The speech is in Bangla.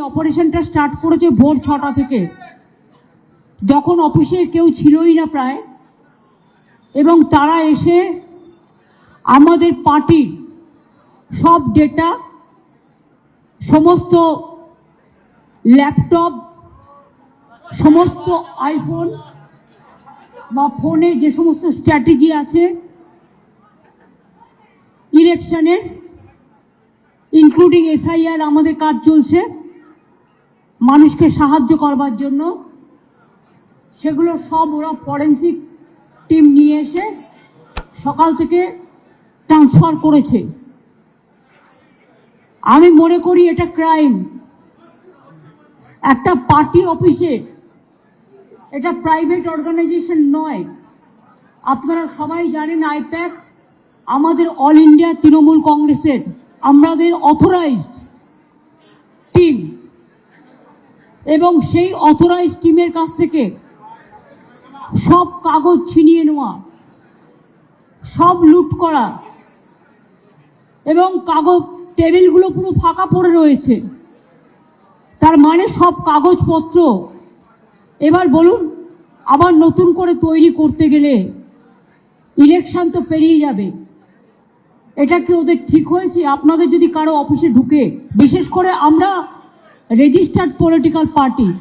অপারেশনটা স্টার্ট করেছে ভোর ছটা থেকে। যখন অফিসে কেউ ছিলই না প্রায়। এবং তারা এসে আমাদের পার্টির সব ডেটা, সমস্ত ল্যাপটপ, সমস্ত আইফোন বা ফোনে যে সমস্ত স্ট্র্যাটেজি আছে, ইলেকশনের, ইনক্লুডিং এসআইআর আমাদের কাজ চলছে। মানুষকে সাহায্য করবার জন্য সেগুলো সব ওরা ফরেন্সিক টিম নিয়ে এসে সকাল থেকে ট্রান্সফার করেছে। আমি মনে করি এটা ক্রাইম একটা পার্টি অফিসে এটা প্রাইভেট অর্গানাইজেশন নয়। আপনারা সবাই জানেন আইপ্যাক, আমাদের অল ইন্ডিয়া তৃণমূল কংগ্রেসের, আমাদের অথরাইজড টিম এবং সেই অথরাইজড টিমের কাছ থেকে সব কাগজ ছিনিয়ে নেওয়া, সব লুট করা এবং কাগজ, টেবিলগুলো পুরো ফাঁকা পড়ে রয়েছে। তার মানে সব কাগজপত্র, এবার বলুন, আবার নতুন করে তৈরি করতে গেলে ইলেকশন তো পেরিয়ে যাবে। এটা কি ওদের ঠিক হয়েছে? আপনাদের যদি কারও অফিসে ঢুকে, বিশেষ করে আমরা registered political party.